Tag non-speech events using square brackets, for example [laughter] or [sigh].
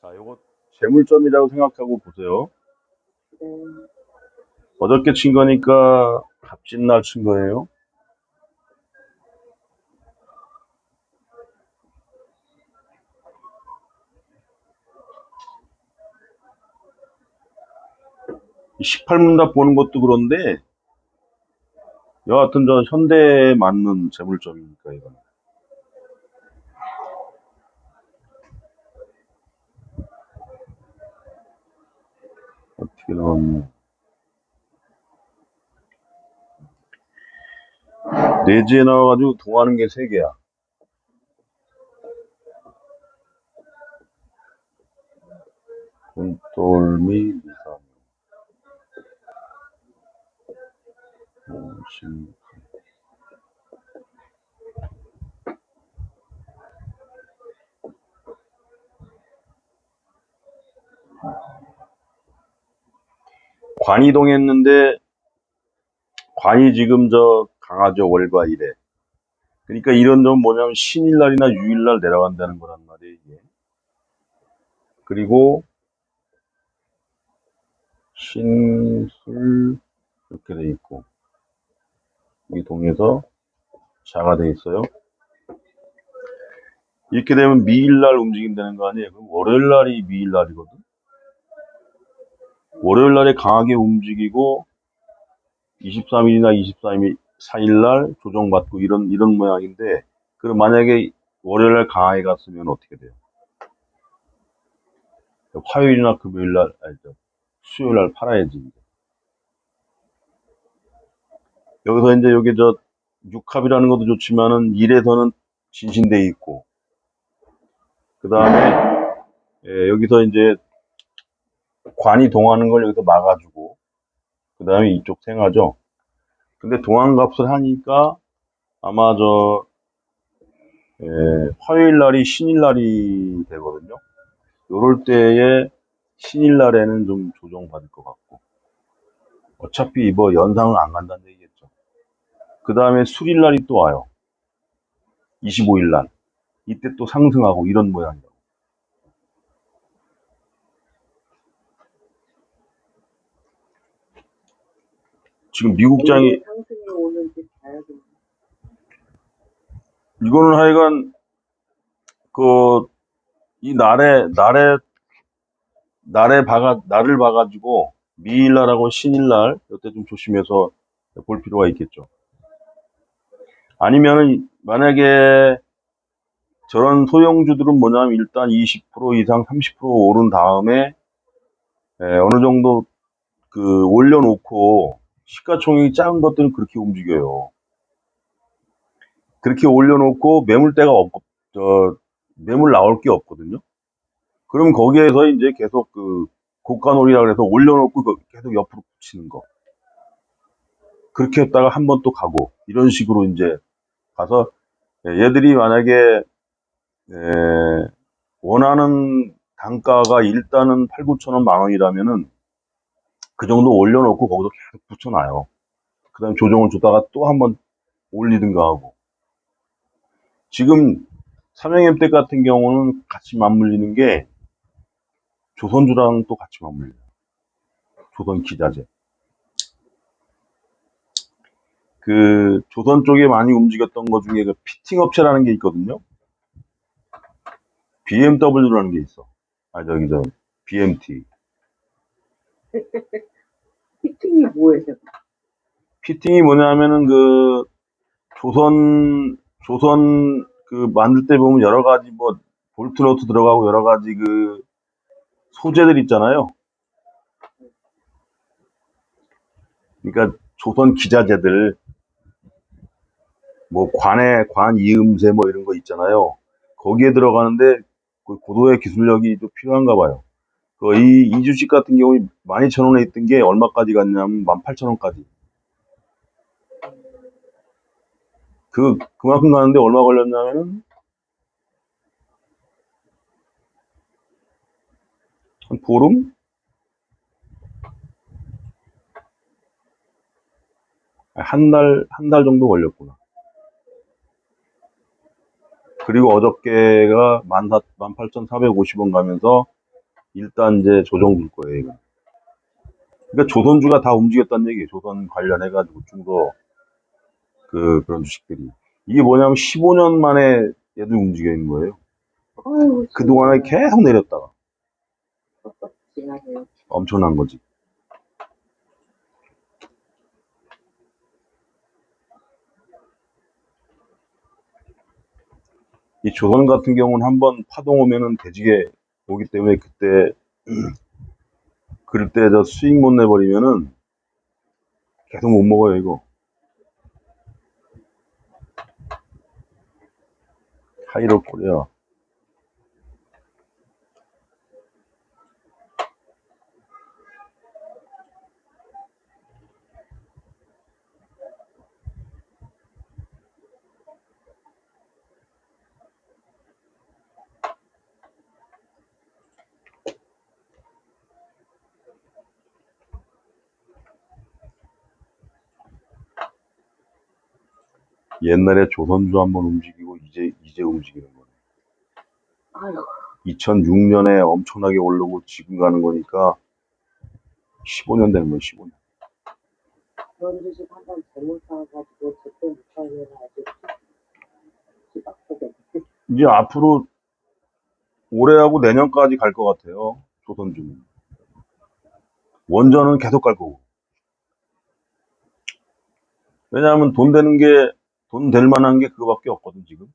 자, 요거 재물점이라고 생각하고 보세요. 네. 어저께 친 거니까 값진 날 친 거예요. 이 18문답 보는 것도 그런데 여하튼 저 현대에 맞는 재물점이니까 이건. 어 나왔냐. 내지에 나와가지고 동하는 게 세 개야. 돈돌미 미사미 오심 관이동 했는데 관이 지금 저 강하죠 월과 일에. 그러니까 이런 점 뭐냐면 신일날이나 유일날 내려간다는 거란 말이에요 이게. 그리고 신술 이렇게 돼 있고 이 동에서 자가 돼 있어요. 이렇게 되면 미일날 움직인다는 거 아니에요? 그럼 월요일날이 미일날이거든 월요일 날에 강하게 움직이고 23일이나 24일, 4일 날 조정받고 이런, 이런 모양인데, 그럼 만약에 월요일 날 강하게 갔으면 어떻게 돼요? 화요일이나 금요일 날, 아니, 저, 수요일 날 팔아야지. 이제. 여기서 이제 여기 저, 육합이라는 것도 좋지만은, 일에서는 진신돼 있고, 그 다음에, 예, 여기서 이제, 관이 동하는 걸 여기서 막아주고, 그 다음에 이쪽 생하죠. 근데 동안값을 하니까 아마 저 예, 화요일 날이 신일 날이 되거든요. 요럴 때에 신일 날에는 좀 조정받을 것 같고 어차피 뭐 연상은 안 간다는 얘기겠죠. 그 다음에 수일 날이 또 와요. 25일 날. 이때 또 상승하고 이런 모양이에요. 지금 미국장이 오늘 상승이 오는지 봐야겠네. 이거는 하여간 그 이 날에 날에 날에 봐가 날을 봐가지고 미일날하고 신일날 이때 좀 조심해서 볼 필요가 있겠죠. 아니면은 만약에 저런 소형주들은 뭐냐면 일단 20% 이상 30% 오른 다음에 에, 어느 정도 그 올려놓고 시가총액이 작은 것들은 그렇게 움직여요. 그렇게 올려놓고 매물대가 없고 저 매물 나올 게 없거든요. 그럼 거기에서 이제 계속 그 고가놀이라 그래서 올려놓고 그 계속 옆으로 붙이는 거. 그렇게 했다가 한 번 또 가고 이런 식으로 이제 가서 예, 얘들이 만약에 에, 원하는 단가가 일단은 8, 9천 원, 만 원이라면은 그 정도 올려놓고 거기서 계속 붙여놔요. 그 다음에 조정을 주다가 또 한 번 올리든가 하고. 지금 삼형엠텍 같은 경우는 같이 맞물리는 게 조선주랑 또 같이 맞물려요. 조선 기자재. 그 조선 쪽에 많이 움직였던 것 중에 그 피팅 업체라는 게 있거든요. BMW라는 게 있어. 아 저기 저 BMT. [laughs] 피팅이 뭐예요? 피팅이 뭐냐면은 그 조선 조선 그 만들 때 보면 여러 가지 뭐 볼트 너트 들어가고 여러 가지 그 소재들 있잖아요. 그러니까 조선 기자재들 뭐 관에 관 이음새 뭐 이런 거 있잖아요. 거기에 들어가는데 그 고도의 기술력이 좀 필요한가 봐요. 그이 이 주식 같은 경우에 12,000원에 있던 게 얼마까지 갔냐면 18,000원까지. 그 그만큼 가는데 얼마 걸렸냐면은 한 보름? 한 달, 한 달 정도 걸렸구나. 그리고 어저께가 18,450원 가면서 일단 이제 조정 줄 거예요, 이거. 그러니까 조선주가 다 움직였다는 얘기예요. 조선 관련해가지고 중도 그, 그런 주식들이. 이게 뭐냐면 15년 만에 얘들 움직여 있는 거예요. 아유, 그동안에 계속 내렸다가. 엄청난 거지. 이 조선 같은 경우는 한번 파동 오면은 대지게 오기 때문에 그때 그럴 때 저 수익 못 내버리면은 계속 못 먹어요 이거. 하이로 코리아. 옛날에 조선주 한번 움직이고 이제 이제 움직이는 거네. 아유, 2006년에 엄청나게 오르고 지금 가는 거니까 15년 되는 거예요, 15년. 그런 주식 한번 잘못 사가지고 제때 못 사면 아주 찌박하게. 이제 앞으로 올해하고 내년까지 갈 것 같아요, 조선주는. 원전은 계속 갈 거고. 왜냐하면 돈 되는 게, 돈 될 만한 게 그거밖에 없거든, 지금.